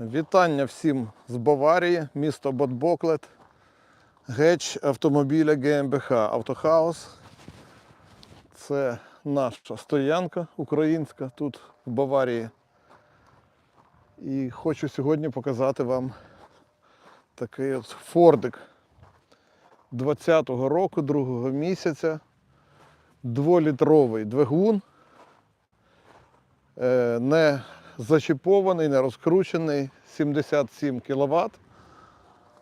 Вітання всім з Баварії, місто Ботбоклет, геч автомобіля ГМБХ Автохаус. Це наша стоянка українська тут в Баварії. І хочу сьогодні показати вам такий от фордик 20-го року, другого місяця. Дволітровий двигун. Е, Не зачіпований, не розкручений, 77 кВт.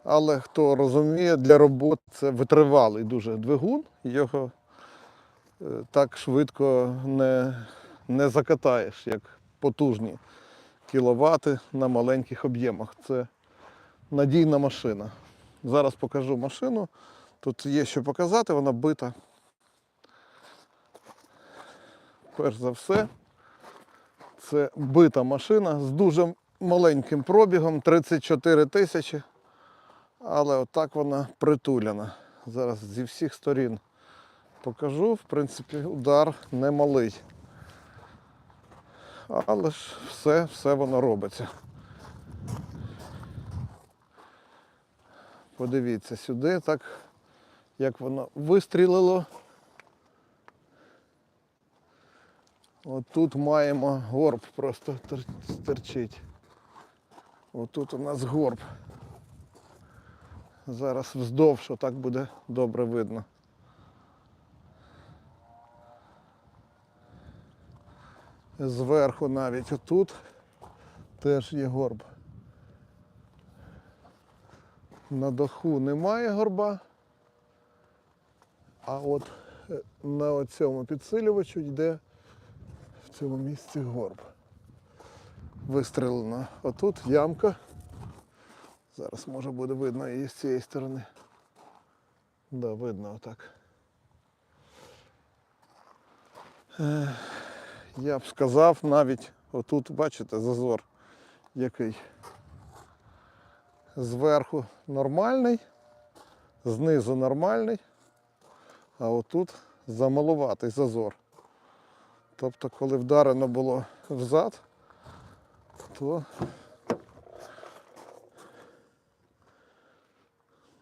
Але хто розуміє, для роботи це витривалий дуже двигун, його е, так швидко не, не закатаєш, як потужні кіловати на маленьких об'ємах. Це надійна машина. Зараз покажу машину. Тут є що показати, вона бита. Перш за все, це бита машина з дуже маленьким пробігом, 34 тисячі. Але отак вона притуляна. Зараз зі всіх сторін покажу. В принципі, удар немалий. Але ж все, все воно робиться. Подивіться сюди, так як воно вистрілило. Отут маємо горб, просто тер- терчить. Отут у нас горб. Зараз вздовж отак буде добре видно. Зверху навіть отут теж є горб. На даху немає горба, а от е, на цьому підсилювачу йде цьому місці горб. Вистрелено. Отут ямка. Зараз може буде видно і з цієї сторони. Да, видно отак. Е, Я б сказав навіть, отут, бачите, зазор який. Зверху нормальний, знизу нормальний, а отут замалуватий зазор. Тобто, коли вдарено було взад, то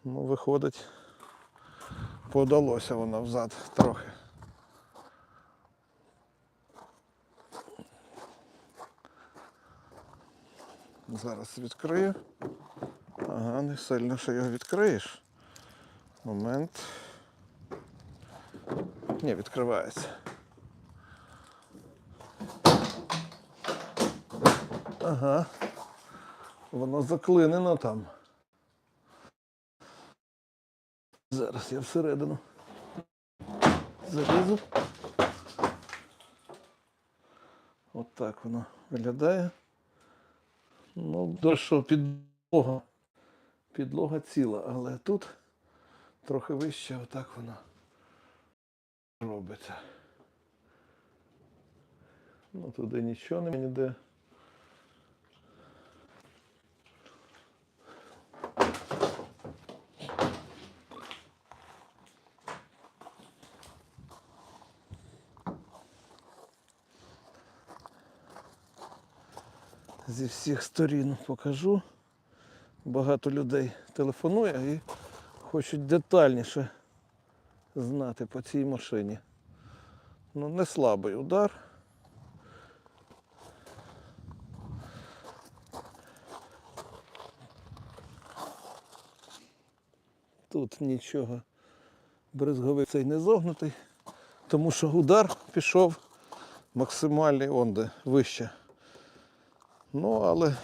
ну, виходить, подалося воно взад трохи. Зараз відкрию. Ага, не сильно що його відкриєш. Момент. Ні, відкривається. Ага. Воно заклинено там. Зараз я всередину залізу. От так воно виглядає. Ну, що підлога. Підлога ціла, але тут трохи вище, отак воно робиться. Ну, туди нічого немає ніде. Зі всіх сторін покажу. Багато людей телефонує і хочуть детальніше знати по цій машині. Ну, не слабий удар. Тут нічого. Бризговий цей не зогнутий, тому що удар пішов максимальний онде вище. Ну, але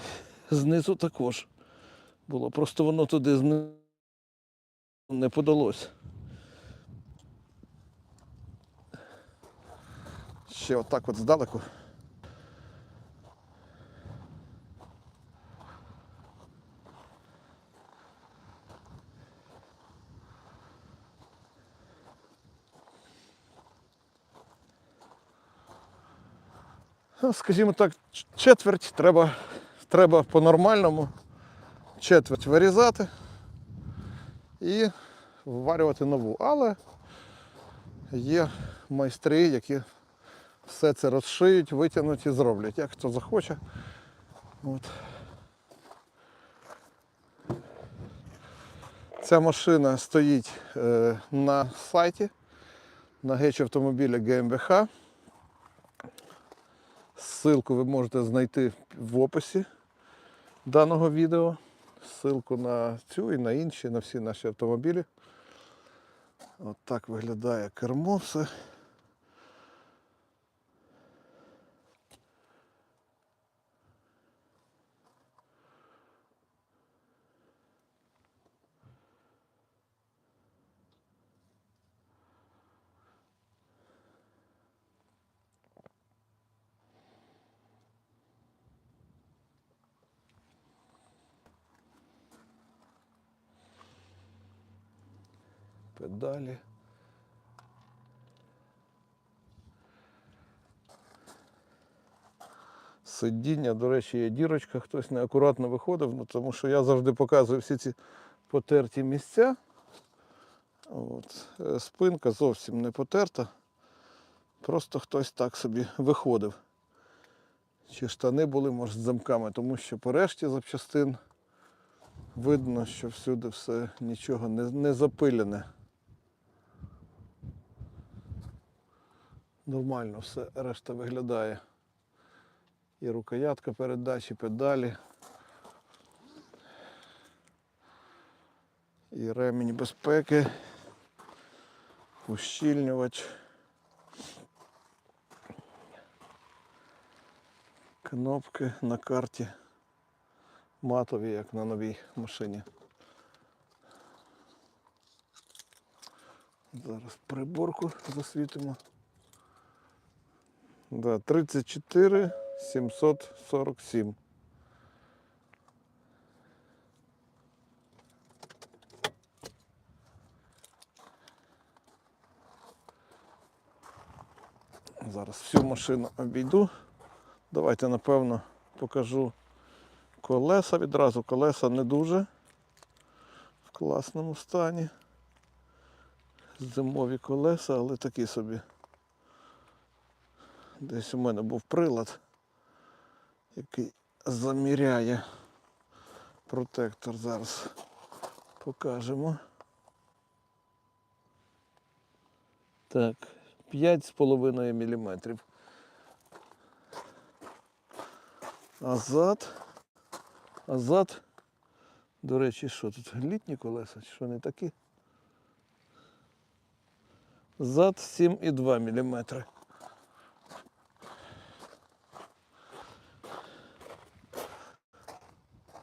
знизу також було. Просто воно туди знизу не подалось. Ще отак от здалеку. Ну, скажімо так, четверть треба треба по-нормальному четверть вирізати і вварювати нову. Але є майстри, які все це розшиють, витягнуть і зроблять, як хто захоче. От. Ця машина стоїть е, на сайті на геч автомобіля ГМБХ. Ссылку ви можете знайти в описі даного відео. Ссылку на цю і на інші, на всі наші автомобілі. От виглядає кермо все. Педалі. Сидіння, до речі, є дірочка, хтось неакуратно виходив, ну, тому що я завжди показую всі ці потерті місця. От. е, Спинка зовсім не потерта. Просто хтось так собі виходив. Чи штани були, може, з замками, тому що по решті запчастин видно, що всюди все нічого не, не запилене. Нормально все решта виглядає. І рукоятка передачі, педалі. І ремінь безпеки, ущільнювач. Кнопки на карті матові, як на новій машині. Зараз приборку засвітимо. Да, 34 747. Зараз всю машину обійду. Давайте, напевно, покажу колеса відразу. Колеса не дуже в класному стані. Зимові колеса, але такі собі. Десь у мене був прилад, який заміряє протектор. Зараз покажемо. Так, 5,5 мм. А зад, а зад, до речі, що тут? Літні колеса, чи що не такі? Зад 7,2 мм.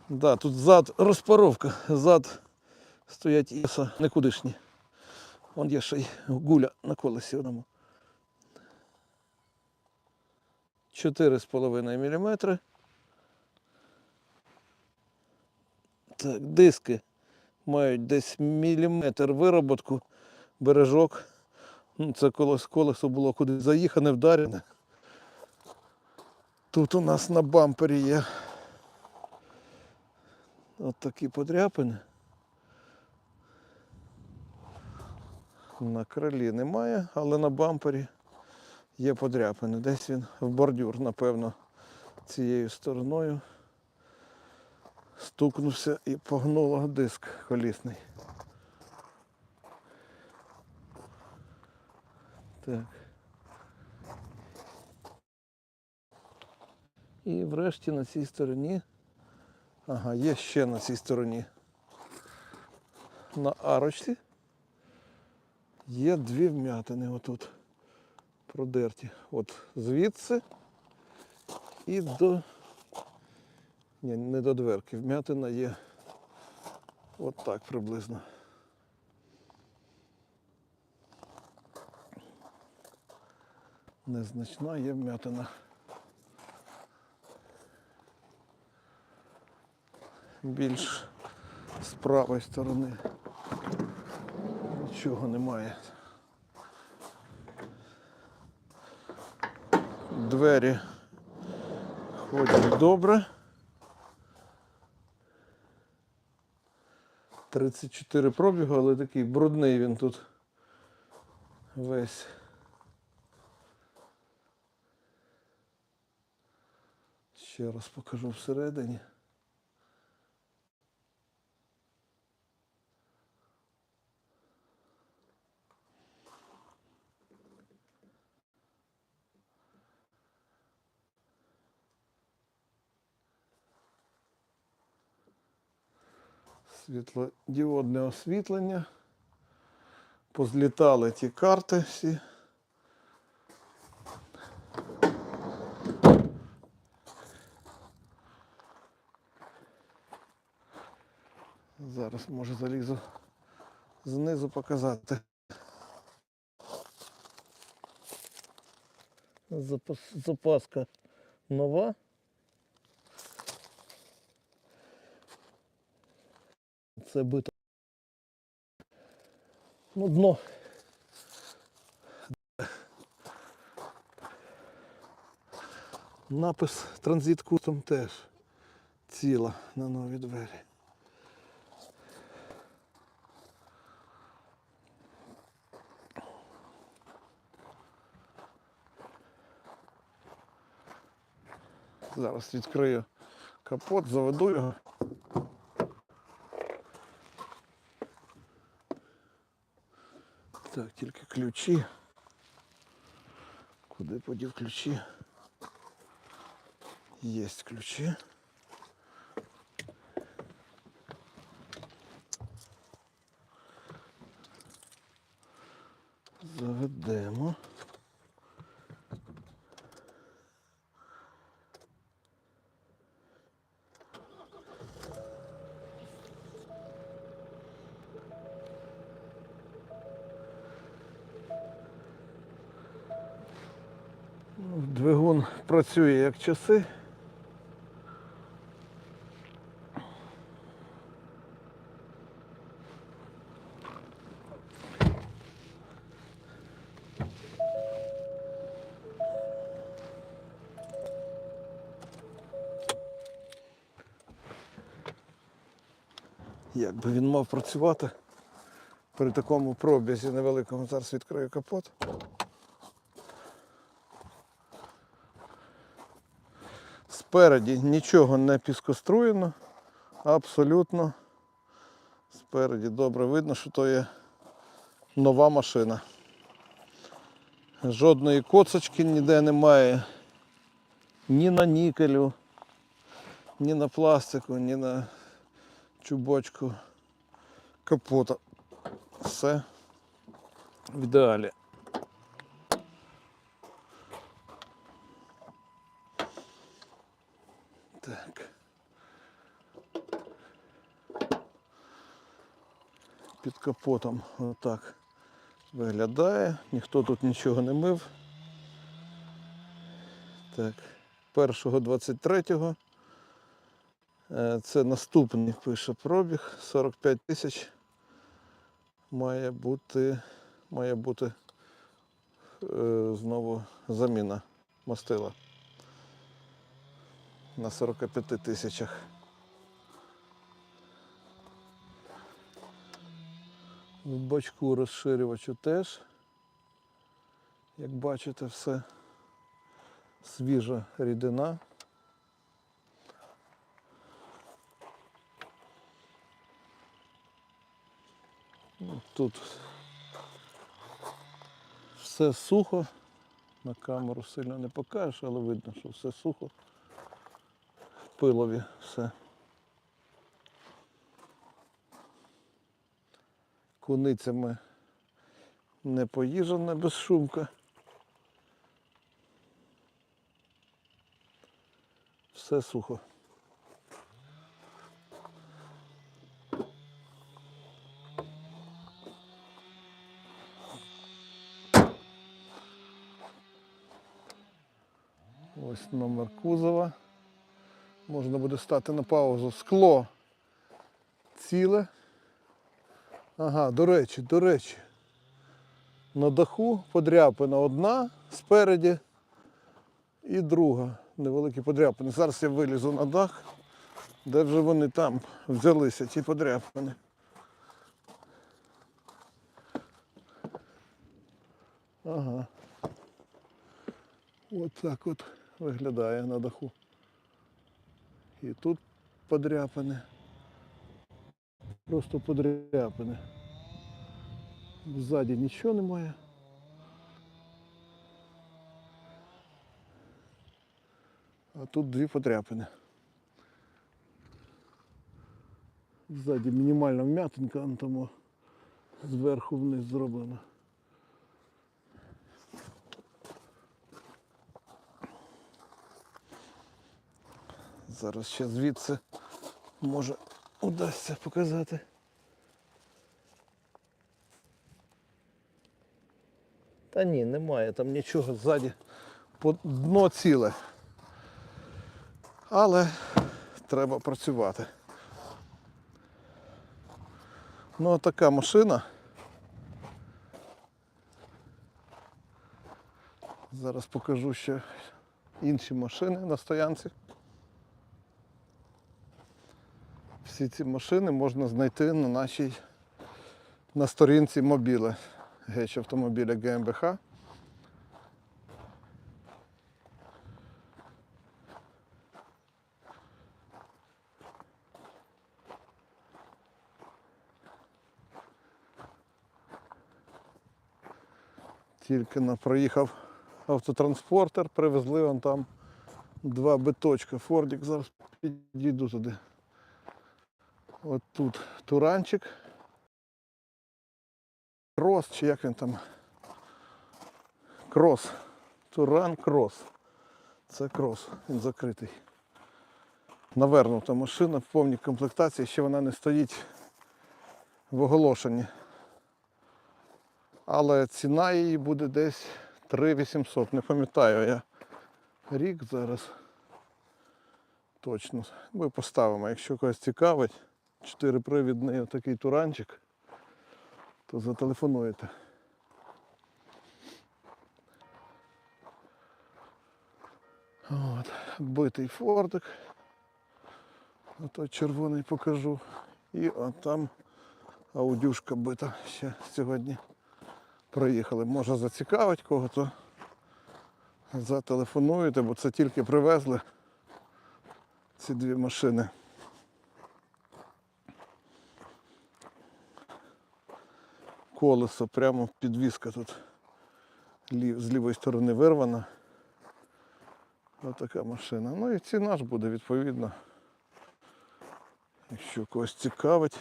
Да, тут зад розпаровка, зад стоять іса никудишні. Вон є ще й гуля на колесі одному. 4,5 мм. Так, диски мають десь міліметр вироботку, бережок. Ну, це колес, колесо було куди заїхане, вдарене. Тут у нас на бампері є от такі подряпини. На крилі немає, але на бампері є подряпини. Десь він в бордюр, напевно, цією стороною стукнувся і погнуло диск колісний. Так. І врешті на цій стороні. Ага, є ще на цій стороні. На арочці є дві вмятини отут продерті. От звідси і до. Ні, не до дверки. Вмятина є от так приблизно. Незначна є вмятина. Більш з правої сторони нічого немає. Двері ходять добре. 34 пробігу, але такий брудний він тут весь. Ще раз покажу всередині. Світлодіодне освітлення. Позлітали ті карти всі. Зараз може залізу знизу показати. Запас, запаска нова. Це бито. Ну, дно. Напис транзит кутом теж ціла на нові двері. Зараз відкрию капот, заведу його. Так, тільки ключі. Куди подів ключі? Есть ключі. Двигун працює як часи. Як би він мав працювати при такому пробізі невеликому, зараз відкрию капот. Спереді нічого не піскоструєно, абсолютно. Спереді добре видно, що то є нова машина. Жодної коцочки ніде немає. Ні на нікелю, ні на пластику, ні на чубочку капота. Все в ідеалі. Так. Під капотом отак виглядає. Ніхто тут нічого не мив. Так, першого 23-го. Е, Це наступний пише пробіг. 45 тисяч. Має бути, має бути е, знову заміна мастила на 45 тисячах. В бачку розширювачу теж. Як бачите, все свіжа рідина. Ну, Тут все сухо. На камеру сильно не покажеш, але видно, що все сухо. Пилові все. Куницями не поїжджена безшумка. Все сухо. Ось номер кузова. Можна буде стати на паузу. Скло ціле. Ага, до речі, до речі. На даху подряпина одна спереді і друга. Невеликі подряпини. Зараз я вилізу на дах, де вже вони там взялися, ті подряпини. Ага. От так от виглядає на даху. І тут подряпини. Просто подряпини. Ззаді нічого немає. А тут дві подряпини. Ззаді мінімальна вм'ятинка, ну, тому зверху вниз зроблено. Зараз ще звідси може удасться показати. Та ні, немає там нічого ззаді. По- Дно ціле. Але треба працювати. Ну, а така машина. Зараз покажу ще інші машини на стоянці. Всі ці машини можна знайти на нашій на сторінці мобіле. Геч автомобіля ГМБХ. Тільки на проїхав автотранспортер, привезли вон там два биточка. Фордік зараз підійду туди. От тут туранчик. Крос, чи як він там? Крос. Туран крос. Це крос, він закритий. Навернута машина в повній комплектації, ще вона не стоїть в оголошенні. Але ціна її буде десь 3800. Не пам'ятаю я рік зараз. Точно. Ми поставимо, якщо когось цікавить, чотирипривідний отакий туранчик, то зателефонуєте. От, битий фортик. Ото червоний покажу. І от там аудюшка бита ще сьогодні проїхали. Може зацікавить кого, то зателефонуєте, бо це тільки привезли ці дві машини. Колесо, прямо підвіска тут з лівої сторони вирвана. Ось така машина. Ну і ціна ж буде відповідно. Якщо когось цікавить,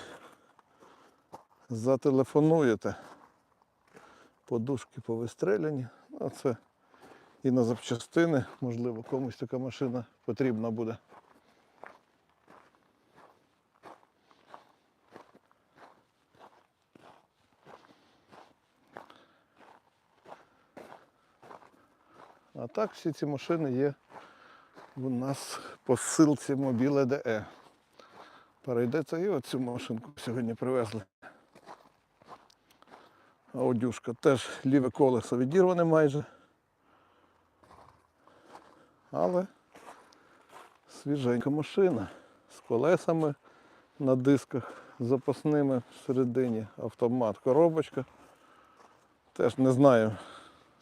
зателефонуєте. Подушки повистріляні. А це і на запчастини, можливо, комусь така машина потрібна буде. А так всі ці машини є у нас по ссилці мобіле ДЕ. Перейдеться і оцю машинку сьогодні привезли. Аудюшка теж ліве колесо відірване майже. Але свіженька машина з колесами на дисках запасними всередині, автомат, коробочка. Теж не знаю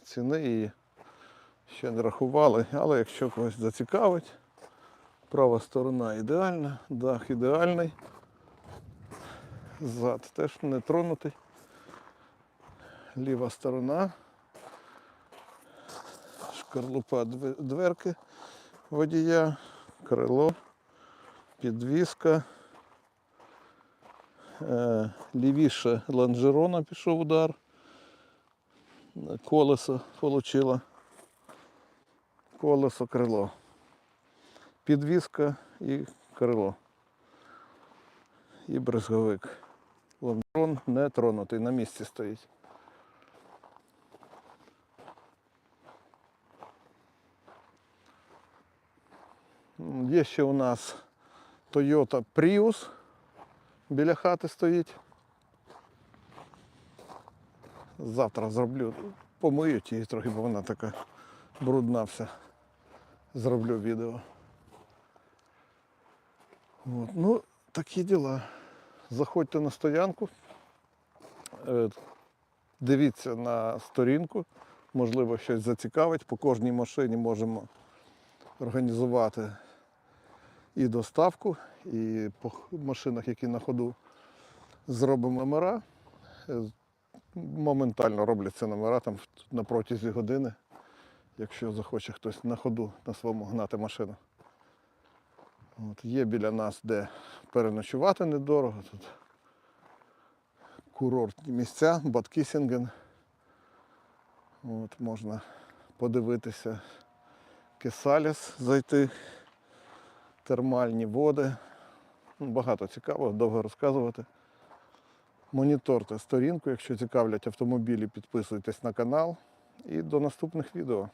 ціни її, ще не рахували, але якщо когось зацікавить, права сторона ідеальна, дах ідеальний, зад теж не тронутий. Ліва сторона, шкарлупа дверки водія, крило, підвіска. Е, Лівіше лонжерона пішов удар. Колесо отримала. Колесо, крило. Підвіска і крило. І брезговик. Лонжерон не тронутий, на місці стоїть. Є ще у нас Toyota Prius. Біля хати стоїть. Завтра зроблю. Помиють її трохи, бо вона така брудна вся. Зроблю відео. От. Ну, такі діла. Заходьте на стоянку. Е, Дивіться на сторінку. Можливо, щось зацікавить. По кожній машині можемо організувати і доставку, і по машинах, які на ходу зробимо номера. Е, Моментально робляться номера там на протязі години, якщо захоче хтось на ходу на своєму гнати машину. От, є біля нас, де переночувати недорого. Тут курортні місця, Баткісінген. От, можна подивитися Кесаліс, зайти, термальні води. Ну, Багато цікавого, довго розказувати. Моніторте сторінку, якщо цікавлять автомобілі, підписуйтесь на канал. І до наступних відео.